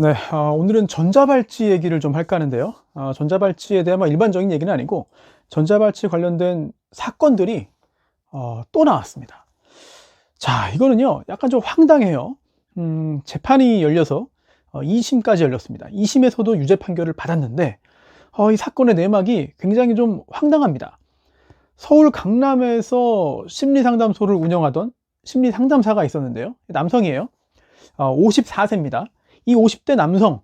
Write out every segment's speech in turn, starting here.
네, 어, 오늘은 전자발찌 얘기를 좀 할까 하는데요. 어, 전자발찌에 대한 뭐 일반적인 얘기는 아니고 전자발찌 관련된 사건들이 어, 또 나왔습니다. 자, 이거는요, 약간 좀 황당해요. 음, 재판이 열려서 2심까지 열렸습니다. 2심에서도 유죄 판결을 받았는데 이 사건의 내막이 굉장히 좀 황당합니다. 서울 강남에서 심리상담소를 운영하던 심리상담사가 있었는데요. 남성이에요. 54세입니다. 이 50대 남성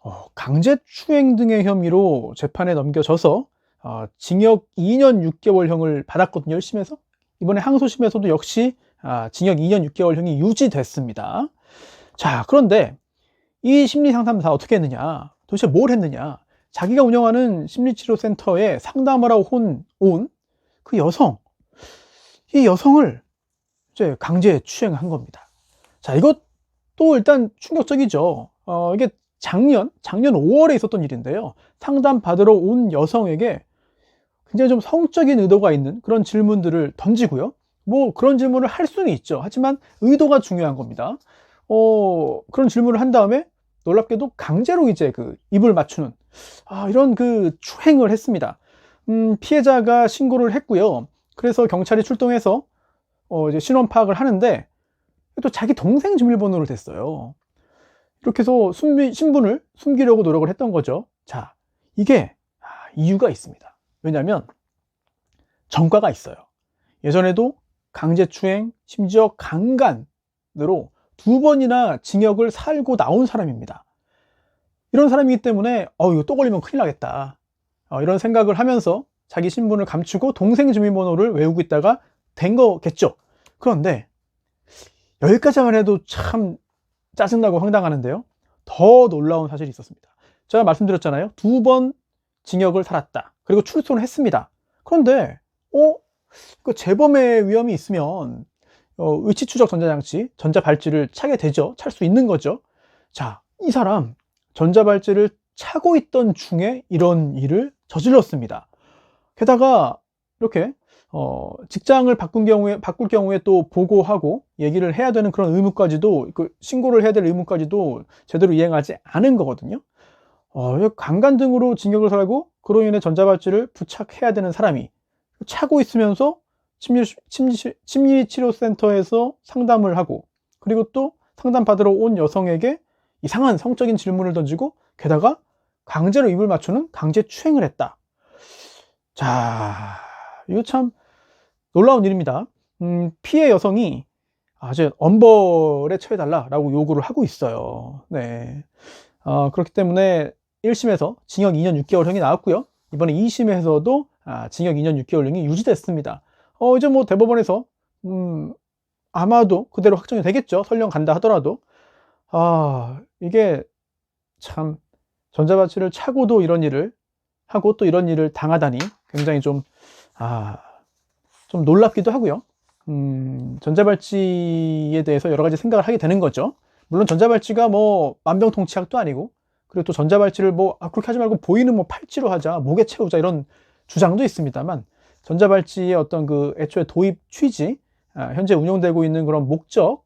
어, 강제추행 등의 혐의로 재판에 넘겨져서 어, 징역 2년 6개월형을 받았거든요 1심에서. 이번에 항소심에서도 역시 아, 징역 2년 6개월형이 유지됐습니다. 자 그런데 이 심리상담사 어떻게 했느냐 도대체 뭘 했느냐. 자기가 운영하는 심리치료센터에 상담을 하고 온 그 여성. 이 여성을 이제 강제 추행한 겁니다. 자 이것 또 일단 충격적이죠. 어, 이게 작년, 작년 5월에 있었던 일인데요. 상담 받으러 온 여성에게 굉장히 좀 성적인 의도가 있는 그런 질문들을 던지고요. 뭐 그런 질문을 할 수는 있죠. 하지만 의도가 중요한 겁니다. 어, 그런 질문을 한 다음에 놀랍게도 강제로 이제 그 입을 맞추는 아, 이런 그 추행을 했습니다. 음, 피해자가 신고를 했고요. 그래서 경찰이 출동해서 어, 이제 신원 파악을 하는데 또 자기 동생 주민번호를 댔어요. 이렇게 해서 숨기, 신분을 숨기려고 노력을 했던 거죠. 자, 이게 아, 이유가 있습니다. 왜냐하면 전과가 있어요. 예전에도 강제추행, 심지어 강간으로 두 번이나 징역을 살고 나온 사람입니다. 이런 사람이기 때문에 어 이거 또 걸리면 큰일 나겠다. 어, 이런 생각을 하면서 자기 신분을 감추고 동생 주민번호를 외우고 있다가 된 거겠죠. 그런데 여기까지만 해도 참 짜증나고 황당하는데요. 더 놀라운 사실이 있었습니다. 제가 말씀드렸잖아요. 두 번 징역을 살았다. 그리고 출소를 했습니다. 그런데, 어? 그 재범의 위험이 있으면, 어, 의치 추적 전자장치, 전자발찌를 차게 되죠. 찰 수 있는 거죠. 자, 이 사람, 전자발찌를 차고 있던 중에 이런 일을 저질렀습니다. 게다가, 이렇게 어, 직장을 바꾼 경우에, 바꿀 경우에 또 보고하고 얘기를 해야 되는 그런 의무까지도, 그 신고를 해야 될 의무까지도 제대로 이행하지 않은 거거든요. 어, 강간 등으로 징역을 살고, 그로 인해 전자발찌를 부착해야 되는 사람이 차고 있으면서 심리, 심리, 심리치료센터에서 상담을 하고, 그리고 또 상담 받으러 온 여성에게 이상한 성적인 질문을 던지고, 게다가 강제로 입을 맞추는 강제 추행을 했다. 자, 이거 참, 놀라운 일입니다. 음, 피해 여성이 아주 엄벌에 처해달라라고 요구를 하고 있어요. 네. 어, 그렇기 때문에 1심에서 징역 2년 6개월형이 나왔고요. 이번에 2심에서도 아, 징역 2년 6개월형이 유지됐습니다. 어, 이제 뭐 대법원에서 음, 아마도 그대로 확정이 되겠죠. 설령 간다 하더라도. 아, 이게 참 전자발찌를 차고도 이런 일을 하고 또 이런 일을 당하다니 굉장히 좀 아, 좀 놀랍기도 하고요. 음, 전자발찌에 대해서 여러 가지 생각을 하게 되는 거죠. 물론 전자발찌가 뭐 만병통치약도 아니고 그리고 또 전자발찌를 뭐 아, 그렇게 하지 말고 보이는 뭐 팔찌로 하자, 목에 채우자 이런 주장도 있습니다만 전자발찌의 어떤 그 애초에 도입 취지, 아, 현재 운영되고 있는 그런 목적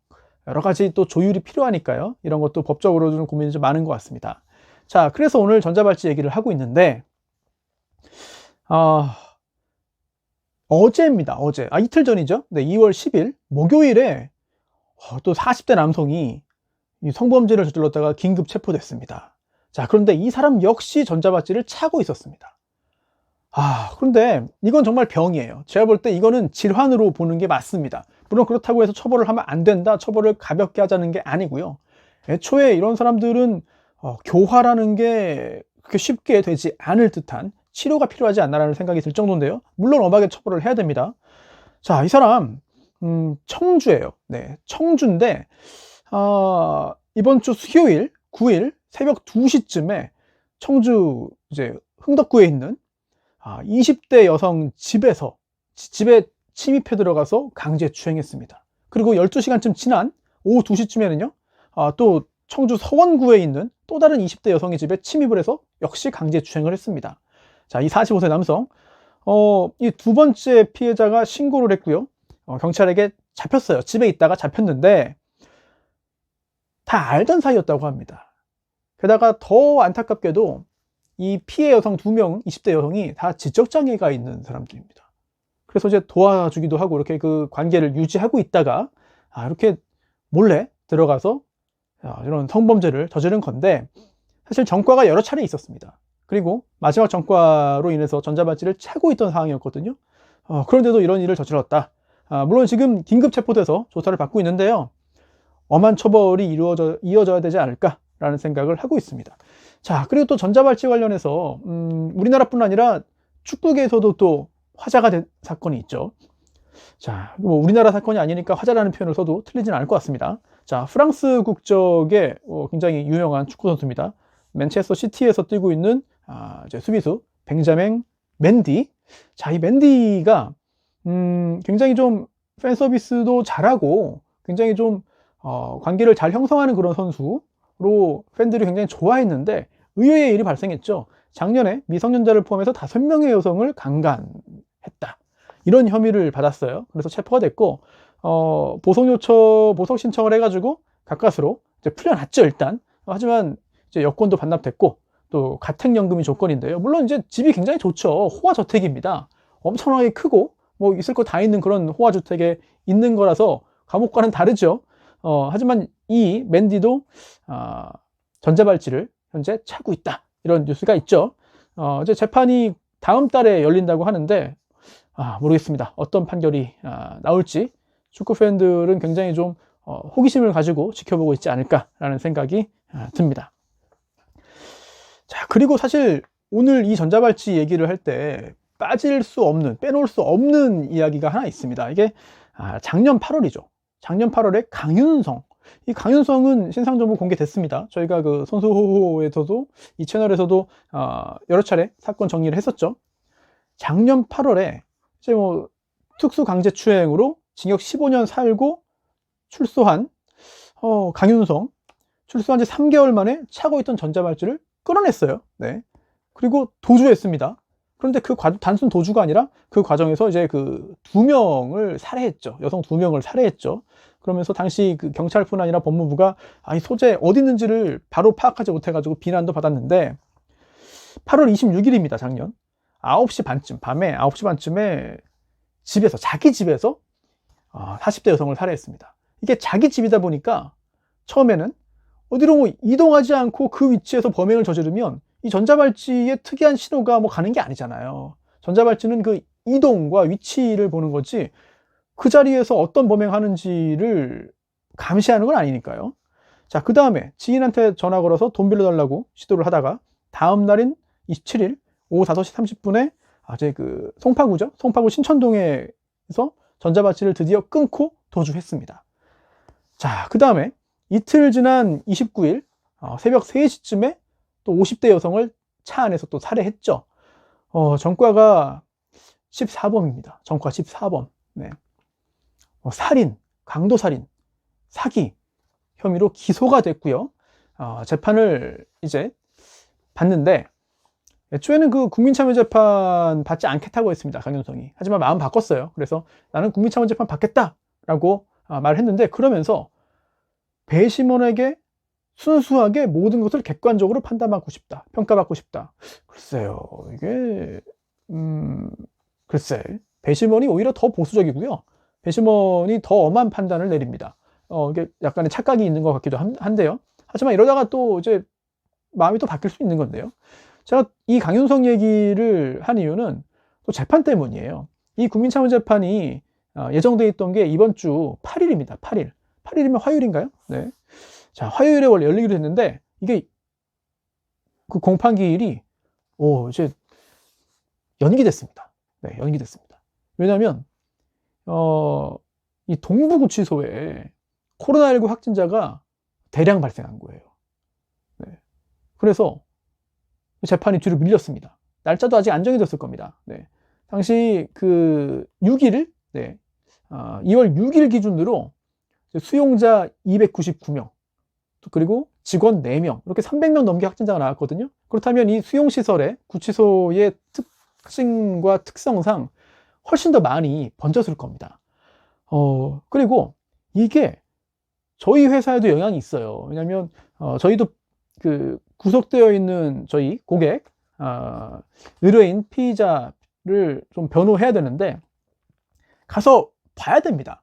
여러 가지 또 조율이 필요하니까요. 이런 것도 법적으로 좀 고민이 좀 많은 것 같습니다. 자, 그래서 오늘 전자발찌 얘기를 하고 있는데 아, 어 제입니다. 어제. 아, 이틀 전이죠. 네, 2월 10일 목요일에 어, 또 40대 남성이 성범죄를 저질렀다가 긴급 체포됐습니다. 자, 그런데 이 사람 역시 전자발찌를 차고 있었습니다. 아, 그런데 이건 정말 병이에요. 제가 볼 때 이거는 질환으로 보는 게 맞습니다. 물론 그렇다고 해서 처벌을 하면 안 된다, 처벌을 가볍게 하자는 게 아니고요. 애초에 이런 사람들은 어, 교화라는 게 그렇게 쉽게 되지 않을 듯한 치료가 필요하지 않나라는 생각이 들 정도인데요. 물론 엄하게 처벌을 해야 됩니다. 자, 이 사람 음, 청주예요. 네, 청주인데 어, 이번 주 수요일 9일 새벽 2시쯤에 청주 이제 흥덕구에 있는 아, 20대 여성 집에서 집에 침입해 들어가서 강제 추행했습니다. 그리고 12시간쯤 지난 오후 2시쯤에는요. 아, 또 청주 서원구에 있는 또 다른 20대 여성의 집에 침입을 해서 역시 강제 추행을 했습니다. 자, 이 45세 남성, 어, 이 두 번째 피해자가 신고를 했고요. 어, 경찰에게 잡혔어요. 집에 있다가 잡혔는데 다 알던 사이였다고 합니다. 게다가 더 안타깝게도 이 피해 여성 두 명, 20대 여성이 다 지적장애가 있는 사람들입니다. 그래서 이제 도와주기도 하고 이렇게 그 관계를 유지하고 있다가 아, 이렇게 몰래 들어가서 아, 이런 성범죄를 저지른 건데 사실 전과가 여러 차례 있었습니다. 그리고 마지막 전과로 인해서 전자발찌를 차고 있던 상황이었거든요. 어, 그런데도 이런 일을 저질렀다. 아, 물론 지금 긴급 체포돼서 조사를 받고 있는데요. 엄한 처벌이 이루어져, 이어져야 되지 않을까라는 생각을 하고 있습니다. 자, 그리고 또 전자발찌 관련해서, 음, 우리나라뿐 아니라 축구계에서도 또 화자가 된 사건이 있죠. 자, 뭐 우리나라 사건이 아니니까 화자라는 표현을 써도 틀리지는 않을 것 같습니다. 자, 프랑스 국적의 어, 굉장히 유명한 축구 선수입니다. 맨체스터 시티에서 뛰고 있는 아, 이제 수비수 벤자맹 맨디. 자, 이 맨디가 음, 굉장히 좀 팬 서비스도 잘하고 굉장히 좀 어, 관계를 잘 형성하는 그런 선수로 팬들이 굉장히 좋아했는데 의외의 일이 발생했죠. 작년에 미성년자를 포함해서 다섯 명의 여성을 강간했다. 이런 혐의를 받았어요. 그래서 체포가 됐고 어, 보석 요청, 보석 신청을 해가지고 가까스로 풀려났죠 일단. 하지만 이제 여권도 반납됐고 또 가택연금이 조건인데요. 물론 이제 집이 굉장히 좋죠. 호화 저택입니다. 엄청나게 크고 뭐 있을 거 다 있는 그런 호화 주택에 있는 거라서 감옥과는 다르죠. 어, 하지만 이 맨디도 어, 전자발찌를 현재 차고 있다. 이런 뉴스가 있죠. 어, 이제 재판이 다음 달에 열린다고 하는데 아, 모르겠습니다. 어떤 판결이 아, 나올지 축구 팬들은 굉장히 좀 어, 호기심을 가지고 지켜보고 있지 않을까라는 생각이 아, 듭니다. 자, 그리고 사실 오늘 이 전자발찌 얘기를 할 때 빠질 수 없는, 빼놓을 수 없는 이야기가 하나 있습니다. 이게 아, 작년 8월이죠. 작년 8월에 강윤성. 이 강윤성은 신상 정보 공개됐습니다. 저희가 그 선수호호에서도 이 채널에서도 어, 여러 차례 사건 정리를 했었죠. 작년 8월에 이제 뭐 특수 강제 추행으로 징역 15년 살고 출소한 어, 강윤성 출소한 지 3개월 만에 차고 있던 전자발찌를 끌어냈어요. 네. 그리고 도주했습니다. 그런데 그 과, 단순 도주가 아니라 그 과정에서 이제 그 두 명을 살해했죠. 여성 두 명을 살해했죠. 그러면서 당시 그 경찰뿐 아니라 법무부가 아이 소재 어디 있는지를 바로 파악하지 못해가지고 비난도 받았는데 8월 26일입니다. 작년 9시 반쯤 밤에 9시 반쯤에 집에서 자기 집에서 40대 아, 여성을 살해했습니다. 이게 자기 집이다 보니까 처음에는 어디로 뭐 이동하지 않고 그 위치에서 범행을 저지르면 이 전자발찌의 특이한 신호가 뭐 가는 게 아니잖아요. 전자발찌는 그 이동과 위치를 보는 거지 그 자리에서 어떤 범행하는지를 감시하는 건 아니니까요. 자, 그 다음에 지인한테 전화 걸어서 돈 빌려달라고 시도를 하다가 다음 날인 27일 오후 5시 30분에 아제 그 송파구죠. 송파구 신천동에서 전자발찌를 드디어 끊고 도주했습니다. 자, 그 다음에 이틀 지난 29일 어, 새벽 3시쯤에 또 50대 여성을 차 안에서 또 살해했죠. 어, 전과가 14범입니다. 전과 14범. 네. 어, 살인, 강도 살인, 사기 혐의로 기소가 됐고요. 어, 재판을 이제 받는데 애초에는 그 국민참여재판 받지 않겠다고 했습니다. 강윤성이. 하지만 마음 바꿨어요. 그래서 나는 국민참여재판 받겠다라고 아, 말했는데 그러면서 배심원에게 순수하게 모든 것을 객관적으로 판단받고 싶다. 평가받고 싶다. 글쎄요. 이게 음 글쎄 배심원이 오히려 더 보수적이고요. 배심원이 더 엄한 판단을 내립니다. 어 이게 약간의 착각이 있는 것 같기도 한데요. 하지만 이러다가 또 이제 마음이 또 바뀔 수 있는 건데요. 제가 이 강윤성 얘기를 한 이유는 또 재판 때문이에요. 이 국민참여재판이 어, 예정돼 있던 게 이번 주 8일입니다. 8일. 8일이면 화요일인가요? 네. 자, 화요일에 원래 열리기로 했는데 이게 그 공판기일이 오, 이제 연기됐습니다. 네, 연기됐습니다. 왜냐하면 어, 이 동부구치소에 코로나19 확진자가 대량 발생한 거예요. 네. 그래서 재판이 뒤로 밀렸습니다. 날짜도 아직 안 정해졌을 겁니다. 네. 당시 그 6일, 네. 어, 2월 6일 기준으로 수용자 299명, 그리고 직원 4명, 이렇게 300명 넘게 확진자가 나왔거든요. 그렇다면 이 수용시설의 구치소의 특징과 특성상 훨씬 더 많이 번졌을 겁니다. 어, 그리고 이게 저희 회사에도 영향이 있어요. 왜냐면, 어, 저희도 그 구속되어 있는 저희 고객, 어, 의뢰인 피의자를 좀 변호해야 되는데 가서 봐야 됩니다.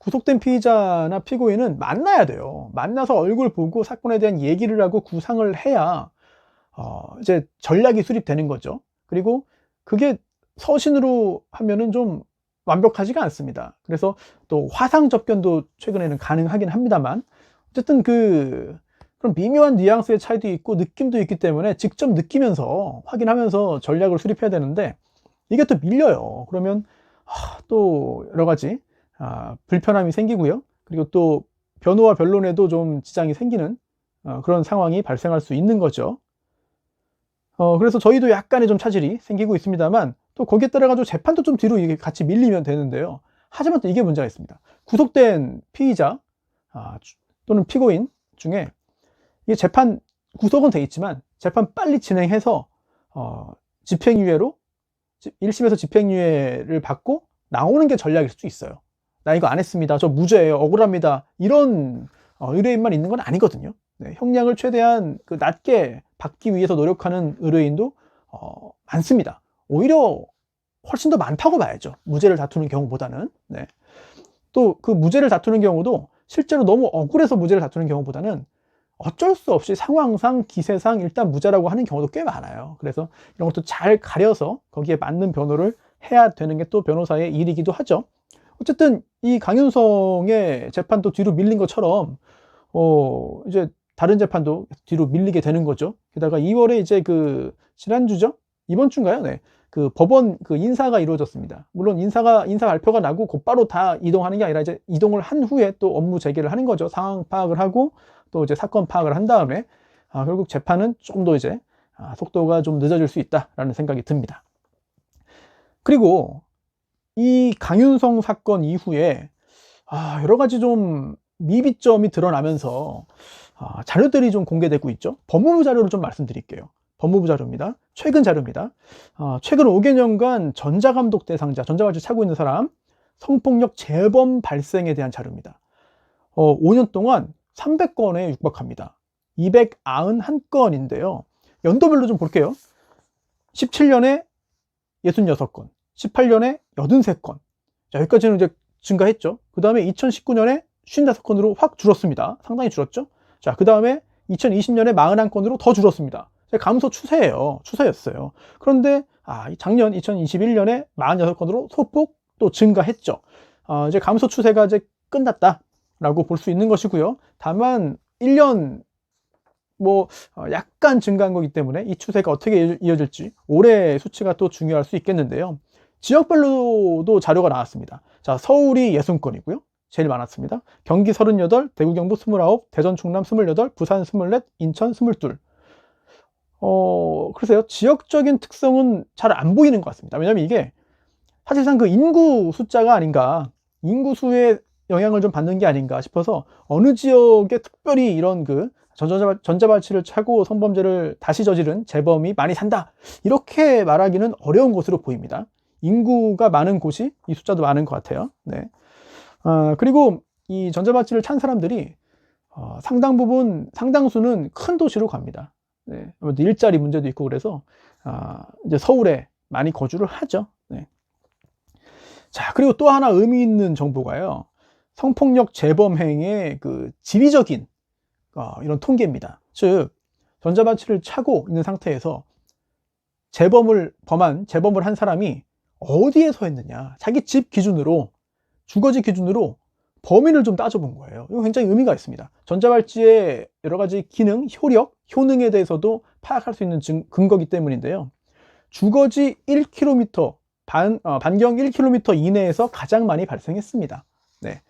구속된 피의자나 피고인은 만나야 돼요. 만나서 얼굴 보고 사건에 대한 얘기를 하고 구상을 해야 어, 이제 전략이 수립되는 거죠. 그리고 그게 서신으로 하면은 좀 완벽하지가 않습니다. 그래서 또 화상 접견도 최근에는 가능하긴 합니다만 어쨌든 그 그런 미묘한 뉘앙스의 차이도 있고 느낌도 있기 때문에 직접 느끼면서 확인하면서 전략을 수립해야 되는데 이게 또 밀려요. 그러면 아, 또 여러 가지 아, 불편함이 생기고요. 그리고 또 변호와 변론에도 좀 지장이 생기는 어, 그런 상황이 발생할 수 있는 거죠. 어, 그래서 저희도 약간의 좀 차질이 생기고 있습니다만 또 거기에 따라 가지고 재판도 좀 뒤로 이게 같이 밀리면 되는데요. 하지만 또 이게 문제가 있습니다. 구속된 피의자 아, 또는 피고인 중에 이 재판 구속은 돼 있지만 재판 빨리 진행해서 어, 집행유예로 1심에서 집행유예를 받고 나오는 게 전략일 수도 있어요. 나 이거 안 했습니다. 저 무죄예요. 억울합니다. 이런 어, 의뢰인만 있는 건 아니거든요. 네, 형량을 최대한 그 낮게 받기 위해서 노력하는 의뢰인도 어, 많습니다. 오히려 훨씬 더 많다고 봐야죠. 무죄를 다투는 경우보다는. 네. 또 그 무죄를 다투는 경우도 실제로 너무 억울해서 무죄를 다투는 경우보다는 어쩔 수 없이 상황상 기세상 일단 무죄라고 하는 경우도 꽤 많아요. 그래서 이런 것도 잘 가려서 거기에 맞는 변호를 해야 되는 게 또 변호사의 일이기도 하죠. 어쨌든 이 강윤성의 재판도 뒤로 밀린 것처럼 어 이제 다른 재판도 뒤로 밀리게 되는 거죠. 게다가 2월에 이제 그 지난주죠? 이번 주인가요? 네. 그 법원 그 인사가 이루어졌습니다. 물론 인사가 인사 발표가 나고 곧바로 다 이동하는 게 아니라 이제 이동을 한 후에 또 업무 재개를 하는 거죠. 상황 파악을 하고 또 이제 사건 파악을 한 다음에 아, 결국 재판은 조금 더 이제 아, 속도가 좀 늦어질 수 있다라는 생각이 듭니다. 그리고 이 강윤성 사건 이후에 아, 여러 가지 좀 미비점이 드러나면서 아, 자료들이 좀 공개되고 있죠. 법무부 자료를 좀 말씀드릴게요. 법무부 자료입니다. 최근 자료입니다. 아, 최근 5개년간 전자감독 대상자, 전자발찌 차고 있는 사람 성폭력 재범 발생에 대한 자료입니다. 어, 5년 동안 300건에 육박합니다. 291건인데요. 연도별로 좀 볼게요. 17년에 66건, 18년에 83건. 자, 여기까지는 이제 증가했죠. 그 다음에 2019년에 55건으로 확 줄었습니다. 상당히 줄었죠. 자, 그 다음에 2020년에 41건으로 더 줄었습니다. 감소 추세예요. 추세였어요. 그런데 아, 작년 2021년에 46건으로 소폭 또 증가했죠. 어, 이제 감소 추세가 이제 끝났다라고 볼 수 있는 것이고요. 다만 1년 뭐 어, 약간 증가한 거기 때문에 이 추세가 어떻게 이어질지 올해 수치가 또 중요할 수 있겠는데요. 지역별로도 자료가 나왔습니다. 자, 서울이 60건이고요. 제일 많았습니다. 경기 38, 대구 경북 29, 대전 충남 28, 부산 24, 인천 22. 어, 글쎄요. 지역적인 특성은 잘 안 보이는 것 같습니다. 왜냐면 이게 사실상 그 인구 숫자가 아닌가, 인구 수의 영향을 좀 받는 게 아닌가 싶어서 어느 지역에 특별히 이런 그 전자발찌를 차고 성범죄를 다시 저지른 재범이 많이 산다. 이렇게 말하기는 어려운 것으로 보입니다. 인구가 많은 곳이 이 숫자도 많은 것 같아요. 네. 아, 그리고 이 전자발찌를 찬 사람들이 어, 상당 부분, 상당수는 큰 도시로 갑니다. 네. 일자리 문제도 있고 그래서 아, 이제 서울에 많이 거주를 하죠. 네. 자, 그리고 또 하나 의미 있는 정보가요. 성폭력 재범행의 그 지리적인 어, 이런 통계입니다. 즉, 전자발찌를 차고 있는 상태에서 재범을 범한 재범을 한 사람이 어디에서 했느냐 자기 집 기준으로 주거지 기준으로 범인을 좀 따져본 거예요. 이거 굉장히 의미가 있습니다. 전자발찌의 여러 가지 기능, 효력, 효능에 대해서도 파악할 수 있는 증, 근거기 때문인데요. 주거지 1km, 반, 어, 반경 1km 이내에서 가장 많이 발생했습니다. 네.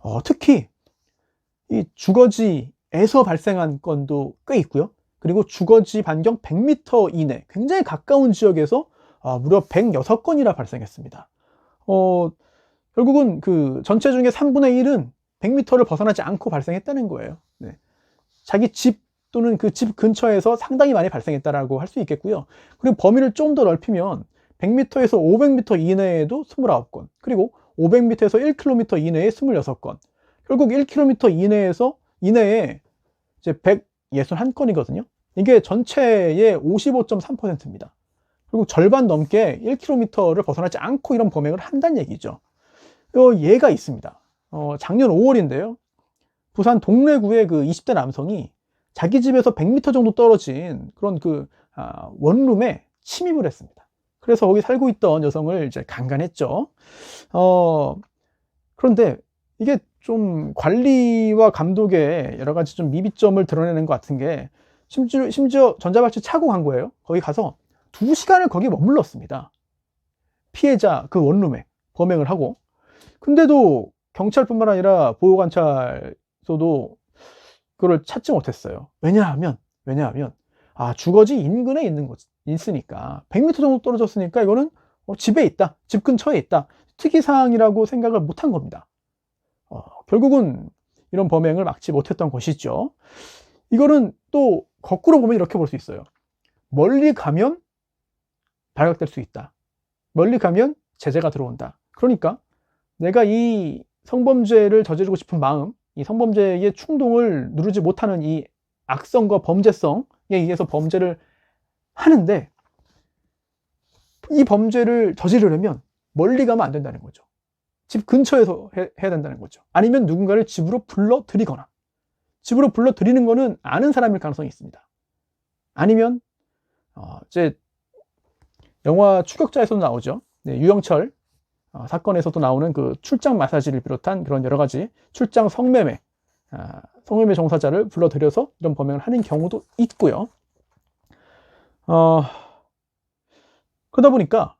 어, 특히 이 주거지에서 발생한 건도 꽤 있고요. 그리고 주거지 반경 100m 이내, 굉장히 가까운 지역에서 어, 무려 106건이나 발생했습니다. 어, 결국은 그 전체 중에 3분의 1은 100m를 벗어나지 않고 발생했다는 거예요. 네. 자기 집 또는 그 집 근처에서 상당히 많이 발생했다라고 할 수 있겠고요. 그리고 범위를 좀 더 넓히면 100m에서 500m 이내에도 29건, 그리고 500m에서 1km 이내에 26건. 결국 1km 이내에서 이내에 이제 61건이거든요. 이게 전체의 55.3%입니다. 그리고 절반 넘게 1km를 벗어나지 않고 이런 범행을 한다는 얘기죠. 어, 예가 있습니다. 어, 작년 5월인데요. 부산 동래구의 그 20대 남성이 자기 집에서 100m 정도 떨어진 그런 그 아, 원룸에 침입을 했습니다. 그래서 거기 살고 있던 여성을 이제 강간했죠. 어, 그런데 이게 좀 관리와 감독의 여러 가지 좀 미비점을 드러내는 것 같은 게 심지어, 심지어 전자발찌 차고 간 거예요. 거기 가서 두 시간을 거기에 머물렀습니다. 피해자 그 원룸에 범행을 하고. 근데도 경찰뿐만 아니라 보호관찰소도 그걸 찾지 못했어요. 왜냐하면, 왜냐하면, 아, 주거지 인근에 있는 곳, 있으니까. 100m 정도 떨어졌으니까 이거는 어, 집에 있다. 집 근처에 있다. 특이 사항이라고 생각을 못한 겁니다. 어, 결국은 이런 범행을 막지 못했던 것이죠. 이거는 또 거꾸로 보면 이렇게 볼 수 있어요. 멀리 가면 발각될 수 있다. 멀리 가면 제재가 들어온다. 그러니까 내가 이 성범죄를 저지르고 싶은 마음, 이 성범죄의 충동을 누르지 못하는 이 악성과 범죄성에 의해서 범죄를 하는데 이 범죄를 저지르려면 멀리 가면 안 된다는 거죠. 집 근처에서 해, 야 된다는 거죠. 아니면 누군가를 집으로 불러 들이거나 집으로 불러 들이는 거는 아는 사람일 가능성이 있습니다. 아니면 어, 이제 영화 추격자에서도 나오죠. 네, 유영철 어, 사건에서도 나오는 그 출장 마사지를 비롯한 그런 여러 가지 출장 성매매, 아, 성매매 종사자를 불러들여서 이런 범행을 하는 경우도 있고요. 어, 그러다 보니까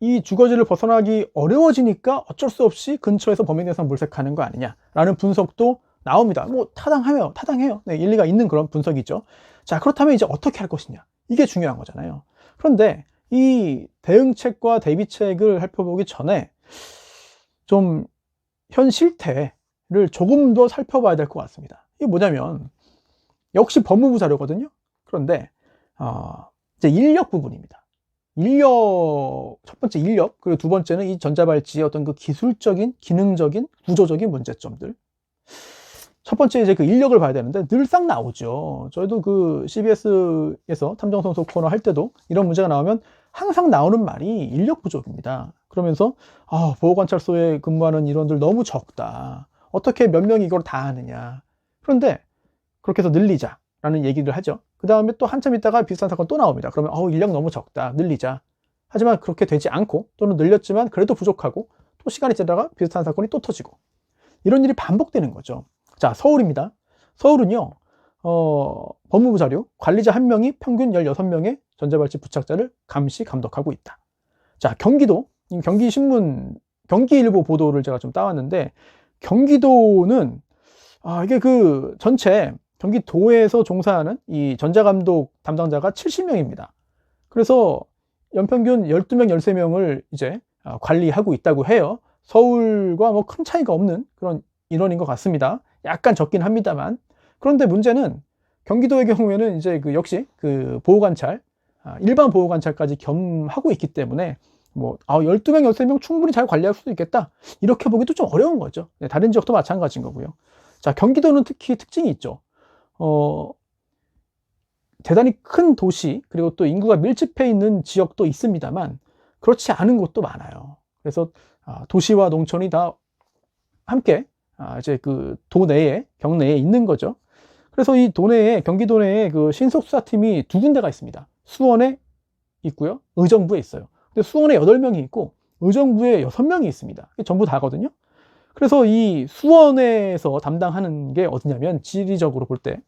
이 주거지를 벗어나기 어려워지니까 어쩔 수 없이 근처에서 범행 대상 물색하는 거 아니냐라는 분석도 나옵니다. 뭐 타당하며 타당해요. 네, 일리가 있는 그런 분석이죠. 자 그렇다면 이제 어떻게 할 것이냐 이게 중요한 거잖아요. 그런데 이 대응책과 대비책을 살펴보기 전에 좀 현 실태를 조금 더 살펴봐야 될 것 같습니다. 이게 뭐냐면 역시 법무부 자료거든요. 그런데 어, 이제 인력 부분입니다. 인력 첫 번째 인력 그리고 두 번째는 이 전자발찌의 어떤 그 기술적인 기능적인 구조적인 문제점들 첫 번째 이제 그 인력을 봐야 되는데 늘상 나오죠. 저희도 그 CBS에서 탐정선수 코너 할 때도 이런 문제가 나오면 항상 나오는 말이 인력 부족입니다. 그러면서 아, 보호관찰소에 근무하는 인원들 너무 적다. 어떻게 몇 명이 이걸 다 하느냐. 그런데 그렇게 해서 늘리자라는 얘기를 하죠. 그 다음에 또 한참 있다가 비슷한 사건 또 나옵니다. 그러면 어, 인력 너무 적다. 늘리자. 하지만 그렇게 되지 않고 또는 늘렸지만 그래도 부족하고 또 시간이 지나다가 비슷한 사건이 또 터지고 이런 일이 반복되는 거죠. 자, 서울입니다. 서울은요, 어, 법무부 자료, 관리자 한 명이 평균 16명의 전자발찌 부착자를 감시, 감독하고 있다. 자, 경기도, 경기 신문, 경기일보 보도를 제가 좀 따왔는데, 경기도는, 아, 이게 그 전체 경기도에서 종사하는 이 전자감독 담당자가 70명입니다. 그래서 연평균 12명, 13명을 이제 아, 관리하고 있다고 해요. 서울과 뭐 큰 차이가 없는 그런 인원인 것 같습니다. 약간 적긴 합니다만. 그런데 문제는 경기도의 경우에는 이제 그 역시 그 보호관찰, 아, 일반 보호 관찰까지 겸하고 있기 때문에 뭐, 아, 12명, 13명 충분히 잘 관리할 수도 있겠다. 이렇게 보기도 좀 어려운 거죠. 네, 다른 지역도 마찬가지인 거고요. 자, 경기도는 특히 특징이 있죠. 어, 대단히 큰 도시, 그리고 또 인구가 밀집해 있는 지역도 있습니다만, 그렇지 않은 곳도 많아요. 그래서 아, 도시와 농촌이 다 함께 아, 이제 그 도내에 경내에 있는 거죠. 그래서 이 도내에 경기도 내에 그 신속 수사팀이 두 군데가 있습니다. 수원에 있고요. 의정부에 있어요. 근데 수원에 8명이 있고 의정부에 6명이 있습니다. 전부 다거든요. 그래서 이 수원에서 담당하는 게 어디냐면 지리적으로 볼 때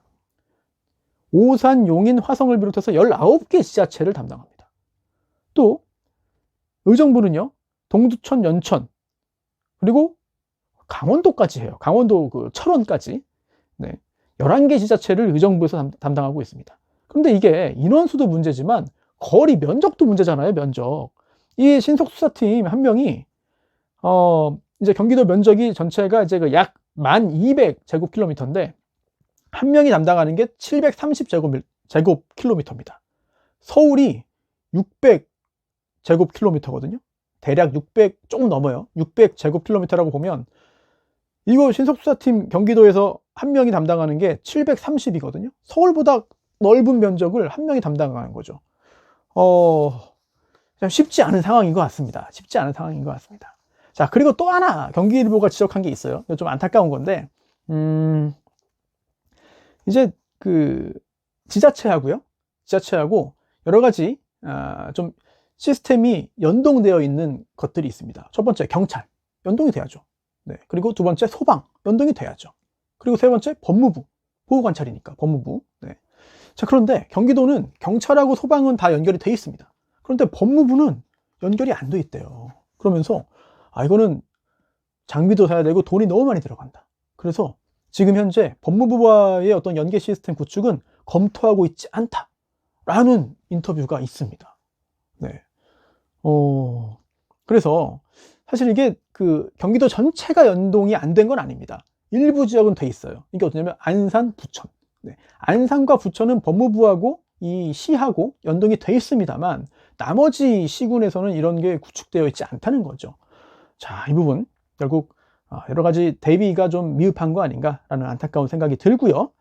오산, 용인, 화성을 비롯해서 19개 지자체를 담당합니다. 또 의정부는요. 동두천, 연천 그리고 강원도까지 해요. 강원도 그 철원까지. 네. 11개 지자체를 의정부에서 담당하고 있습니다. 그런데 이게 인원수도 문제지만 거리 면적도 문제잖아요, 면적. 이 신속 수사팀 한 명이, 어, 이제 경기도 면적이 전체가 이제 그 약 1200제곱킬로미터인데, 한 명이 담당하는 게 730제곱킬로미터입니다. 서울이 600 제곱킬로미터거든요. 대략 600, 조금 넘어요. 600 제곱킬로미터라고 보면 이거 신속수사팀 경기도에서 한 명이 담당하는 게 730이거든요. 서울보다 넓은 면적을 한 명이 담당하는 거죠. 어, 쉽지 않은 상황인 것 같습니다. 쉽지 않은 상황인 것 같습니다. 자, 그리고 또 하나 경기일보가 지적한 게 있어요. 좀 안타까운 건데, 음, 이제 그 지자체하고요. 지자체하고 여러 가지 아, 좀 시스템이 연동되어 있는 것들이 있습니다. 첫 번째 경찰 연동이 돼야죠. 네. 그리고 두 번째 소방 연동이 돼야죠. 그리고 세 번째 법무부 보호관찰이니까 법무부. 네. 자 그런데 경기도는 경찰하고 소방은 다 연결이 돼 있습니다. 그런데 법무부는 연결이 안 돼 있대요. 그러면서 아 이거는 장비도 사야 되고 돈이 너무 많이 들어간다. 그래서 지금 현재 법무부와의 어떤 연계 시스템 구축은 검토하고 있지 않다라는 인터뷰가 있습니다. 네. 어, 그래서 사실 이게 그 경기도 전체가 연동이 안 된 건 아닙니다. 일부 지역은 돼 있어요. 이게 어떠냐면 안산, 부천. 네. 안산과 부천은 법무부하고 이 시하고 연동이 돼 있습니다만 나머지 시군에서는 이런 게 구축되어 있지 않다는 거죠. 자, 이 부분 결국 아, 여러 가지 대비가 좀 미흡한 거 아닌가라는 안타까운 생각이 들고요.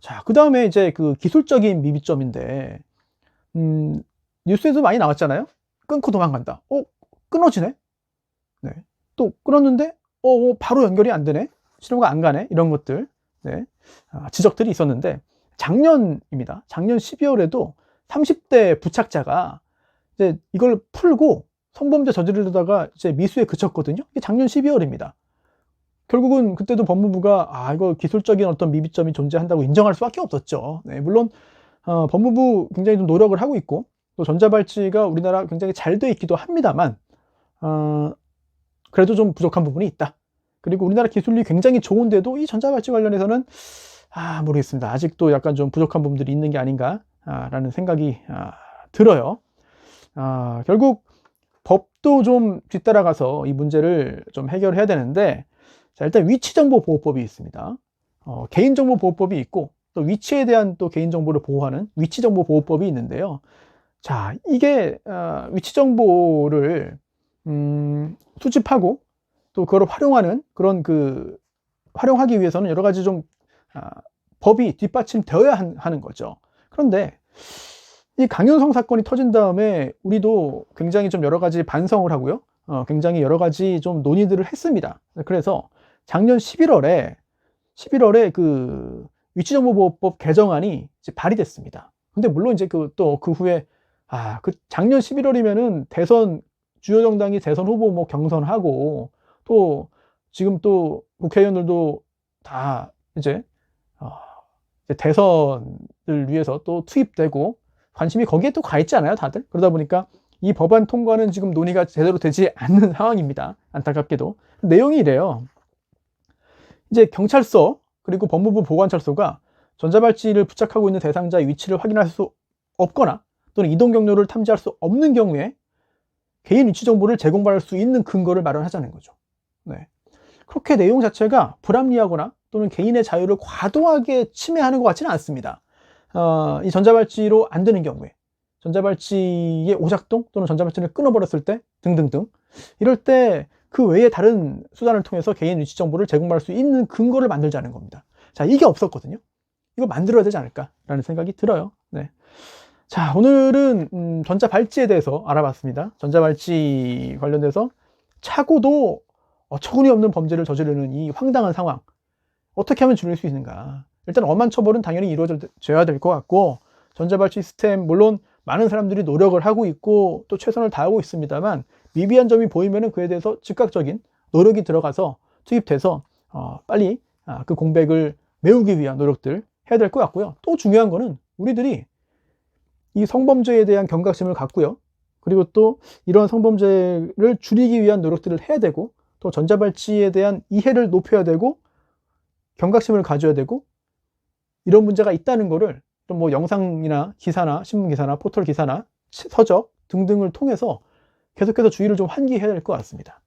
자, 그 다음에 이제 그 기술적인 미비점인데, 음, 뉴스에도 많이 나왔잖아요. 끊고 도망간다. 어, 끊어지네? 네. 또 끊었는데, 어, 어 바로 연결이 안 되네? 신호가 안 가네? 이런 것들, 네. 아, 지적들이 있었는데, 작년입니다. 작년 12월에도 30대 부착자가 이제 이걸 풀고 성범죄 저지르다가 이제 미수에 그쳤거든요. 이게 작년 12월입니다. 결국은 그때도 법무부가 아 이거 기술적인 어떤 미비점이 존재한다고 인정할 수밖에 없었죠. 네, 물론 어, 법무부 굉장히 좀 노력을 하고 있고 또 전자발찌가 우리나라 굉장히 잘 돼 있기도 합니다만 어, 그래도 좀 부족한 부분이 있다. 그리고 우리나라 기술이 굉장히 좋은데도 이 전자발찌 관련해서는 아 모르겠습니다. 아직도 약간 좀 부족한 부분들이 있는 게 아닌가라는 생각이 아, 들어요. 아, 결국 법도 좀 뒤따라가서 이 문제를 좀 해결해야 되는데 자, 일단 위치정보보호법이 있습니다. 어, 개인정보보호법이 있고 또 위치에 대한 또 개인정보를 보호하는 위치정보보호법이 있는데요. 자, 이게 어, 위치정보를 음, 수집하고 또 그걸 활용하는 그런 그 활용하기 위해서는 여러 가지 좀 아, 법이 뒷받침되어야 하는 거죠. 그런데 이 강윤성 사건이 터진 다음에 우리도 굉장히 좀 여러 가지 반성을 하고요. 어, 굉장히 여러 가지 좀 논의들을 했습니다. 그래서 작년 11월에 11월에 그 위치정보보호법 개정안이 발의됐습니다. 근데 물론 이제 그 또그 그 후에 아, 그 작년 11월이면은 대선 주요 정당이 대선 후보 뭐 경선하고 또 지금 또 국회의원들도 다 이제 어, 이제 대선을 위해서 또 투입되고 관심이 거기에 또 가 있잖아요, 다들. 그러다 보니까 이 법안 통과는 지금 논의가 제대로 되지 않는 상황입니다. 안타깝게도. 내용이 이래요. 이제 경찰서 그리고 법무부 보관찰소가 전자발찌를 부착하고 있는 대상자의 위치를 확인할 수 없거나 또는 이동 경로를 탐지할 수 없는 경우에 개인 위치 정보를 제공받을 수 있는 근거를 마련하자는 거죠. 네. 그렇게 내용 자체가 불합리하거나 또는 개인의 자유를 과도하게 침해하는 것 같지는 않습니다. 어, 이 전자발찌로 안 되는 경우에 전자발찌의 오작동 또는 전자발찌를 끊어버렸을 때 등등등 이럴 때 그 외에 다른 수단을 통해서 개인 위치 정보를 제공받을 수 있는 근거를 만들자는 겁니다. 자, 이게 없었거든요. 이거 만들어야 되지 않을까라는 생각이 들어요. 네. 자, 오늘은 음, 전자발찌에 대해서 알아봤습니다. 전자발찌 관련돼서 차고도 어처구니 없는 범죄를 저지르는 이 황당한 상황 어떻게 하면 줄일 수 있는가? 일단 엄한 처벌은 당연히 이루어져야 될 것 같고 전자발찌 시스템 물론 많은 사람들이 노력을 하고 있고 또 최선을 다하고 있습니다만 미비한 점이 보이면 그에 대해서 즉각적인 노력이 들어가서 투입돼서 어, 빨리 아, 그 공백을 메우기 위한 노력들 해야 될 것 같고요. 또 중요한 거는 우리들이 이 성범죄에 대한 경각심을 갖고요. 그리고 또 이런 성범죄를 줄이기 위한 노력들을 해야 되고 또 전자발찌에 대한 이해를 높여야 되고 경각심을 가져야 되고 이런 문제가 있다는 거를 뭐 영상이나 기사나 신문 기사나 포털 기사나 서적 등등을 통해서 계속해서 주의를 좀 환기해야 될 것 같습니다.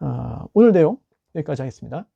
어, 오늘 내용 여기까지 하겠습니다.